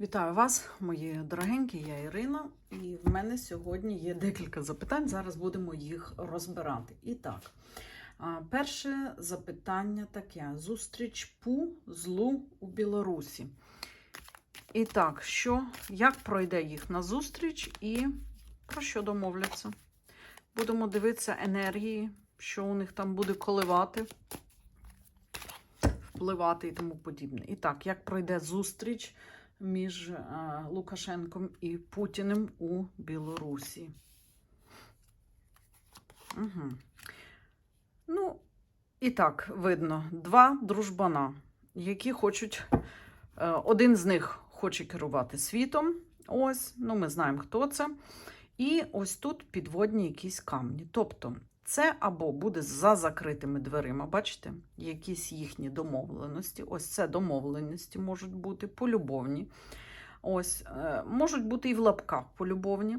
Вітаю вас, мої дорогенькі, я Ірина, і в мене сьогодні є декілька запитань. Зараз будемо їх розбирати. І так, перше запитання таке: зустріч ПУ злу у Білорусі. І так, що, як пройде їхна зустріч і про що домовляться? Будемо дивитися енергії, що у них там буде коливати, впливати і тому подібне. І так, як пройде зустріч? Між е, Лукашенком і Путіним у Білорусі. Угу. Ну, і так, видно, два дружбана, які хочуть, е, один з них хоче керувати світом. Ось, ну ми знаємо, хто це. І ось тут підводні якісь камні. Тобто, це або буде за закритими дверима, бачите, якісь їхні домовленості. Ось це домовленості можуть бути полюбовні. Ось, е, можуть бути і в лапках полюбовні.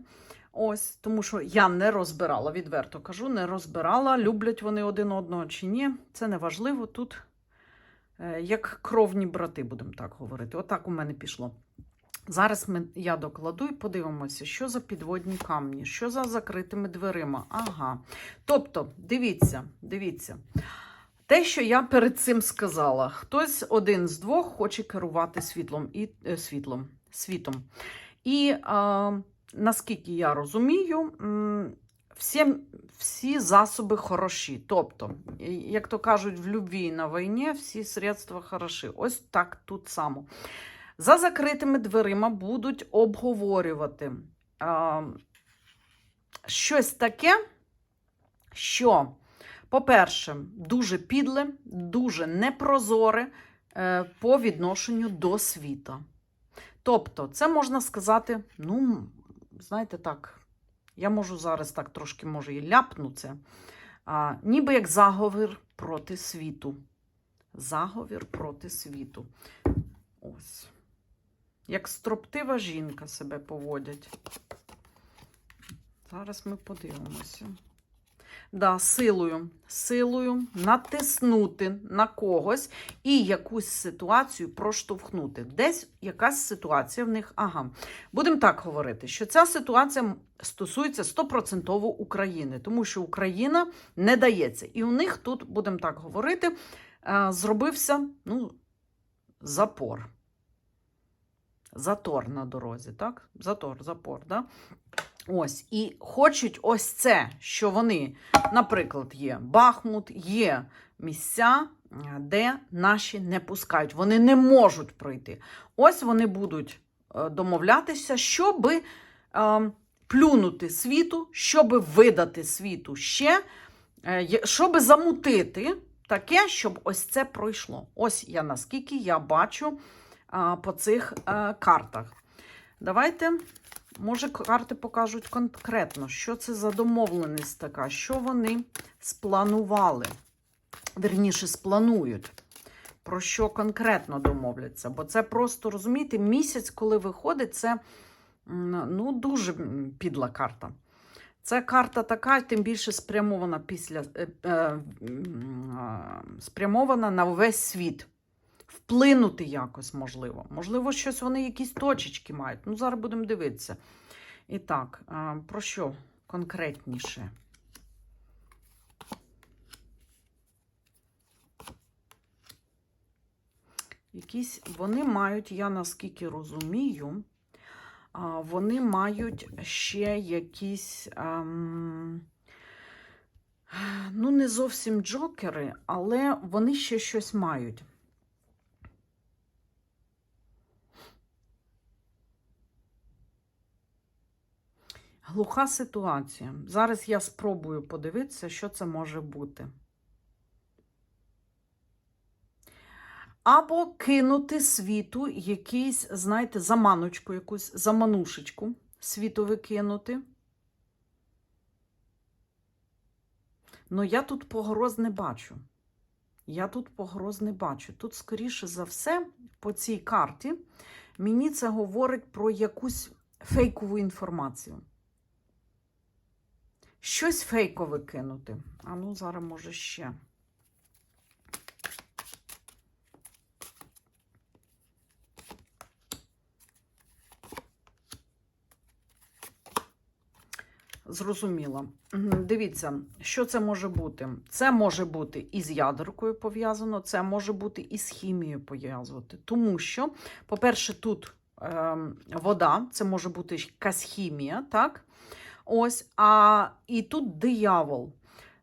Ось, тому що я не розбирала, відверто кажу, не розбирала, люблять вони один одного чи ні. Це не важливо. Тут е, як кровні брати, будемо так говорити. Отак у мене пішло. Зараз ми, я докладу і подивимося, що за підводні камні, що за закритими дверима. Ага. Тобто, дивіться, дивіться. Те, що я перед цим сказала, хтось один з двох хоче керувати світлом і е, світлом, світом. І е, наскільки я розумію, всі, всі засоби хороші. Тобто, як то кажуть, в любві на війні всі средства хороші. Ось так тут само. За закритими дверима будуть обговорювати а, щось таке, що, по-перше, дуже підле, дуже непрозоре е, по відношенню до світа. Тобто, це можна сказати, ну, знаєте так, я можу зараз так трошки може і ляпну це, ніби як заговір проти світу. Заговір проти світу. Як строптива жінка себе поводять. Зараз ми подивимося. Да, силою, силою натиснути на когось і якусь ситуацію проштовхнути. Десь якась ситуація в них. Ага. Будемо так говорити, що ця ситуація стосується стопроцентово України, тому що Україна не дається. І у них тут, будемо так говорити, е, зробився ну, запор. Затор на дорозі, так? Затор, запор, да? Ось. І хочуть ось це, що вони, наприклад, є Бахмут, є місця, де наші не пускають. Вони не можуть пройти. Ось вони будуть е, домовлятися, щоб е, плюнути світу, щоб видати світу ще, е, щоб замутити таке, щоб ось це пройшло. Ось я наскільки я бачу по цих е, картах. Давайте, може, карти покажуть конкретно, що це за домовленість така, що вони спланували. Верніше, спланують. Про що конкретно домовляться. Бо це просто, розумієте, місяць, коли виходить, це ну, дуже підла карта. Це карта така, тим більше спрямована після е, е, спрямована на весь світ вплинути якось можливо. Можливо, щось вони якісь точечки мають. Ну, зараз будемо дивитися. І так, про що конкретніше? Якісь вони мають, я наскільки розумію, вони мають ще якісь, ем, ну, не зовсім джокери, але вони ще щось мають. Глуха ситуація. Зараз я спробую подивитися, що це може бути. Або кинути світу якийсь, знаєте, заманочку, якусь заманушечку світу викинути. Ну, я тут погроз не бачу. Я тут погроз не бачу. Тут, скоріше за все, по цій карті мені це говорить про якусь фейкову інформацію щось фейкове кинути. А ну, зараз може ще. Зрозуміло. Дивіться, що це може бути. Це може бути із ядеркою пов'язано, це може бути і з хімією пов'язувати. Тому що, по-перше, тут е, вода, це може бути якась хімія, так? Ось, а і тут диявол.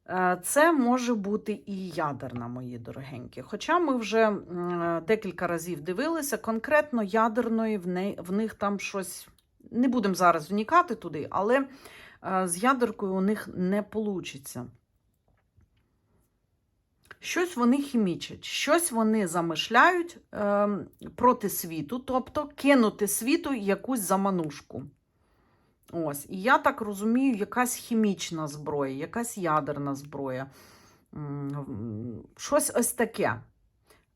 Е, Це може бути і ядерна, мої дорогенькі. Хоча ми вже декілька разів дивилися, конкретно ядерної в, не, в них там щось. Не будемо зараз вникати туди, але е, з ядеркою у них не вийде. Щось вони хімічать, щось вони замишляють е, проти світу, тобто кинути світу якусь заманушку. Ось, і я так розумію, якась хімічна зброя, якась ядерна зброя. Щось ось таке.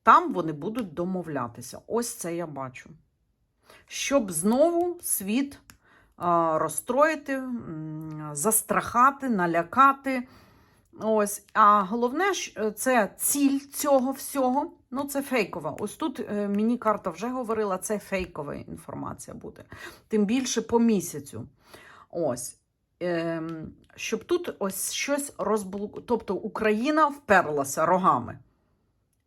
Там вони будуть домовлятися. Ось це я бачу. Щоб знову світ розстроїти, застрахати, налякати. Ось. А головне, ж, це ціль цього всього. Ну, це фейкова. Ось тут е, мені карта вже говорила, це фейкова інформація буде. Тим більше по місяцю. Ось. Ем, щоб тут ось щось розблокувати. Тобто Україна вперлася рогами.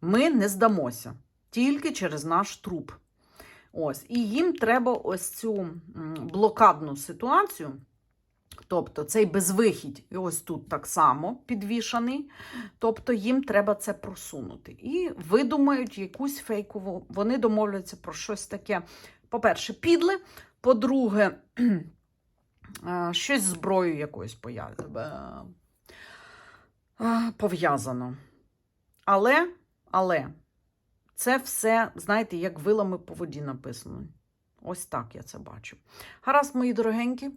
Ми не здамося тільки через наш труп. Ось. І їм треба ось цю блокадну ситуацію. Тобто цей безвихідь, ось тут так само підвішаний. Тобто їм треба це просунути. І видумають якусь фейкову, вони домовляться про щось таке. По-перше, підле. По-друге, е, щось з зброєю якоюсь е, е, пов'язано. Але, але це все, знаєте, як вилами по воді написано. Ось так я це бачу. Гаразд, мої дорогенькі.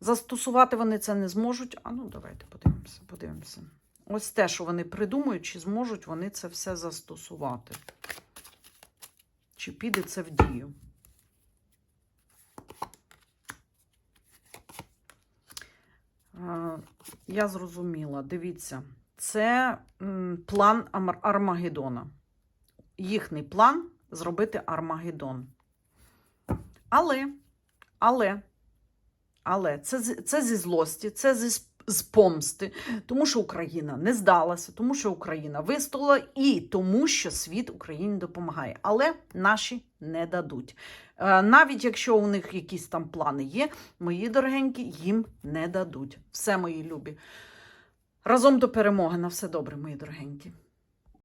Застосувати вони це не зможуть. А ну, давайте подивимося, подивимося. Ось те, що вони придумують, чи зможуть вони це все застосувати. Чи піде це в дію? Е, Я зрозуміла. Дивіться, це план Армагеддона. Їхній план зробити Армагеддон. Але, але, але це, це зі злості, це зі, з помсти, тому що Україна не здалася, тому що Україна вистояла і тому, що світ Україні допомагає. Але наші не дадуть. Е, Навіть якщо у них якісь там плани є, мої дорогенькі, їм не дадуть. Все, мої любі. Разом до перемоги. На все добре, мої дорогенькі.